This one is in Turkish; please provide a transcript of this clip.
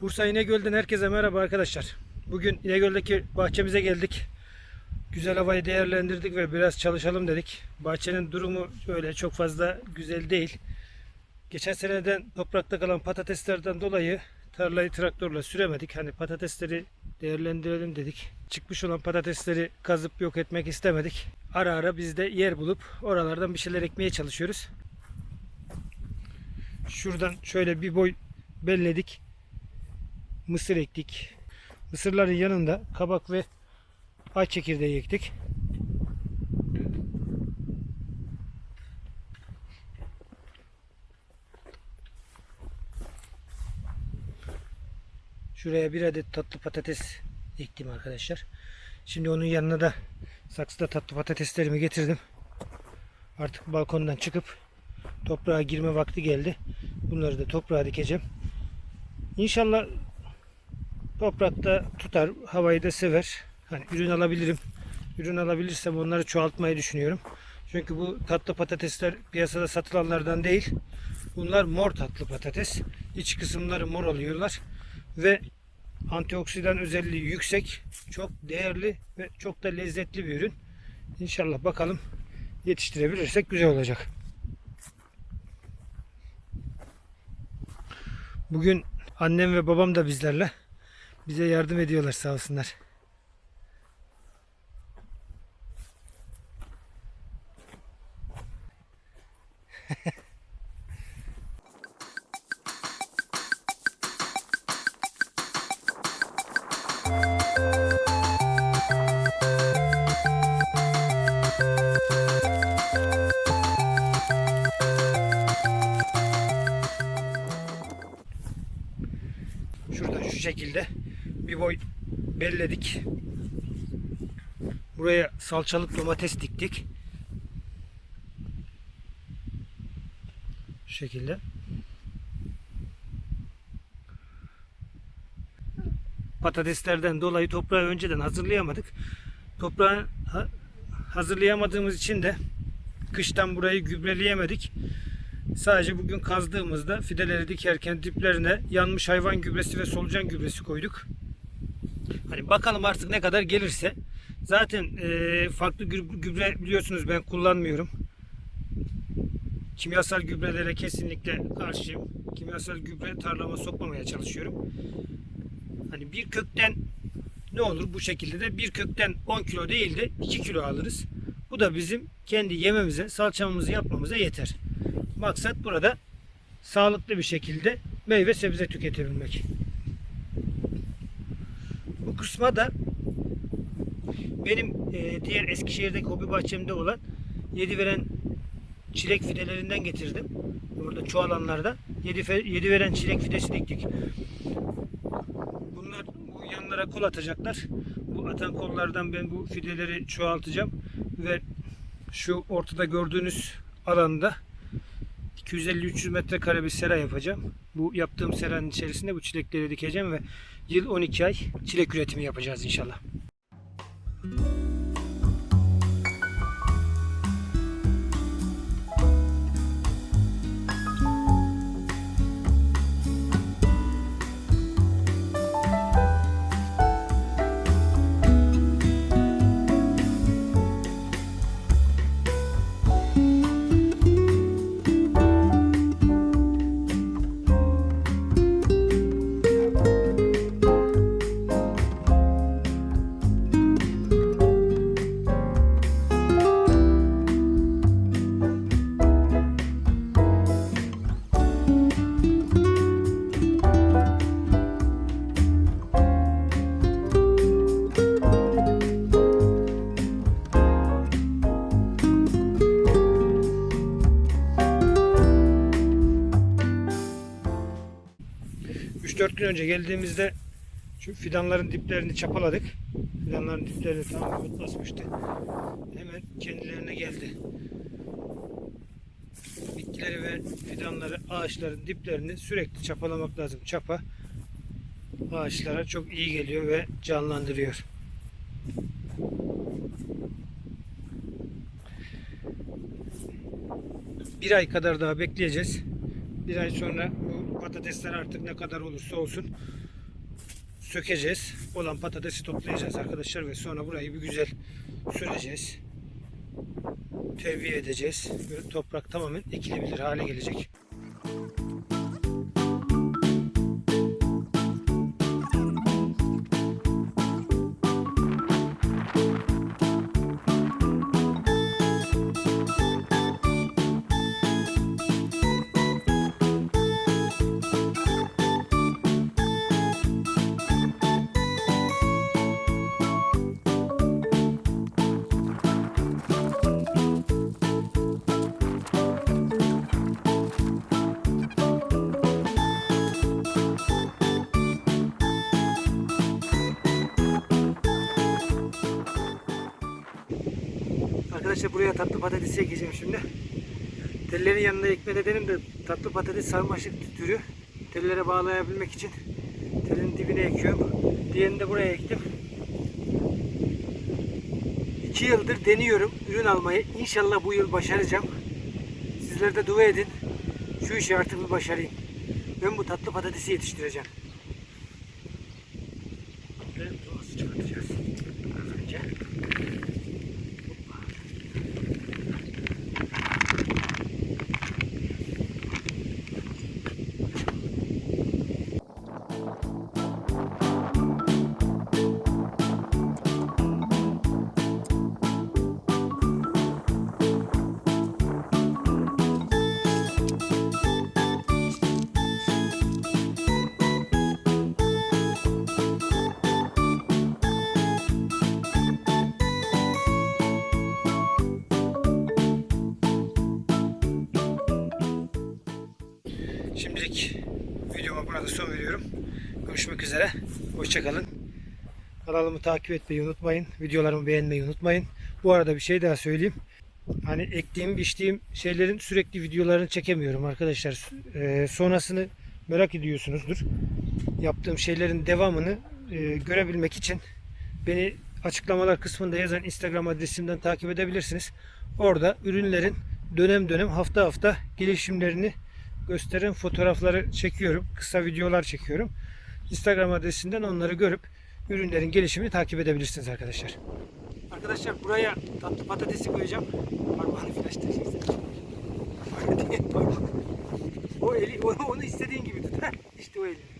Bursa İnegöl'den herkese merhaba arkadaşlar. Bugün İnegöl'deki bahçemize geldik. Güzel havayı değerlendirdik ve biraz çalışalım dedik. Bahçenin durumu öyle çok fazla güzel değil. Geçen seneden toprakta kalan patateslerden dolayı tarlayı traktörle süremedik. Hani patatesleri değerlendirelim dedik. Çıkmış olan patatesleri kazıp yok etmek istemedik. Ara ara biz de yer bulup oralardan bir şeyler ekmeye çalışıyoruz. Şuradan şöyle bir boy belledik mısır ektik. Mısırların yanında kabak ve ay çekirdeği ektik. Şuraya bir adet tatlı patates ektim arkadaşlar. Şimdi onun yanına da saksıda tatlı patateslerimi getirdim. Artık balkondan çıkıp toprağa girme vakti geldi. Bunları da toprağa dikeceğim. İnşallah toprakta tutar, havayı da sever. Hani ürün alabilirim. Ürün alabilirsem onları çoğaltmayı düşünüyorum. Çünkü bu tatlı patatesler piyasada satılanlardan değil. Bunlar mor tatlı patates. İç kısımları mor oluyorlar ve antioksidan özelliği yüksek, çok değerli ve çok da lezzetli bir ürün. İnşallah bakalım yetiştirebilirsek güzel olacak. Bugün annem ve babam da bizlerle bize yardım ediyorlar sağ olsunlar. Şuradan şu şekilde bir boy belledik. Buraya salçalık domates diktik. Şu şekilde. Patateslerden dolayı toprağı önceden hazırlayamadık. Toprağı ha- hazırlayamadığımız için de kıştan burayı gübreleyemedik. Sadece bugün kazdığımızda fideleri dikerken diplerine yanmış hayvan gübresi ve solucan gübresi koyduk. Hani bakalım artık ne kadar gelirse. Zaten e, farklı gü- gübre biliyorsunuz ben kullanmıyorum. Kimyasal gübrelere kesinlikle karşıyım. Kimyasal gübre tarlama sokmamaya çalışıyorum. Hani bir kökten ne olur bu şekilde de bir kökten 10 kilo değil de 2 kilo alırız. Bu da bizim kendi yememize, salçamızı yapmamıza yeter. Maksat burada sağlıklı bir şekilde meyve sebze tüketebilmek. Kısma da benim e, diğer Eskişehir'deki hobi bahçemde olan yedi veren çilek fidelerinden getirdim. Burada çoğalanlarda yedi, yedi veren çilek fidesi diktik. Bunlar bu yanlara kol atacaklar. Bu atan kollardan ben bu fideleri çoğaltacağım ve şu ortada gördüğünüz alanda 250-300 metrekare bir sera yapacağım. Bu yaptığım seranın içerisinde bu çilekleri dikeceğim ve yıl 12 ay çilek üretimi yapacağız inşallah. Müzik 3-4 gün önce geldiğimizde şu fidanların diplerini çapaladık. Fidanların diplerini tam kutlasmıştı. Hemen kendilerine geldi. Bitkileri ve fidanları, ağaçların diplerini sürekli çapalamak lazım. Çapa ağaçlara çok iyi geliyor ve canlandırıyor. Bir ay kadar daha bekleyeceğiz. Bir ay sonra bu patatesler artık ne kadar olursa olsun sökeceğiz. Olan patatesi toplayacağız arkadaşlar ve sonra burayı bir güzel süreceğiz. Tevviye edeceğiz. Böyle toprak tamamen ekilebilir hale gelecek. Arkadaşlar buraya tatlı patatesi ekeceğim şimdi. Tellerin yanında ekme nedenim de tatlı patates sarmaşık türü. Tellere bağlayabilmek için telin dibine ekiyorum. Diğerini de buraya ektim. İki yıldır deniyorum ürün almayı. İnşallah bu yıl başaracağım. Sizler de dua edin. Şu işi artık bir başarayım. Ben bu tatlı patatesi yetiştireceğim. Üzere. Hoşçakalın. Kanalımı takip etmeyi unutmayın. Videolarımı beğenmeyi unutmayın. Bu arada bir şey daha söyleyeyim. Hani ektiğim, biçtiğim şeylerin sürekli videolarını çekemiyorum arkadaşlar. Ee, sonrasını merak ediyorsunuzdur. Yaptığım şeylerin devamını e, görebilmek için beni açıklamalar kısmında yazan Instagram adresimden takip edebilirsiniz. Orada ürünlerin dönem dönem hafta hafta gelişimlerini gösteren fotoğrafları çekiyorum. Kısa videolar çekiyorum. Instagram adresinden onları görüp ürünlerin gelişimini takip edebilirsiniz arkadaşlar. Arkadaşlar buraya tatlı patatesi koyacağım. Parmağını flash taşıyacağım. o eli, onu, onu istediğin gibi tut. İşte o eli.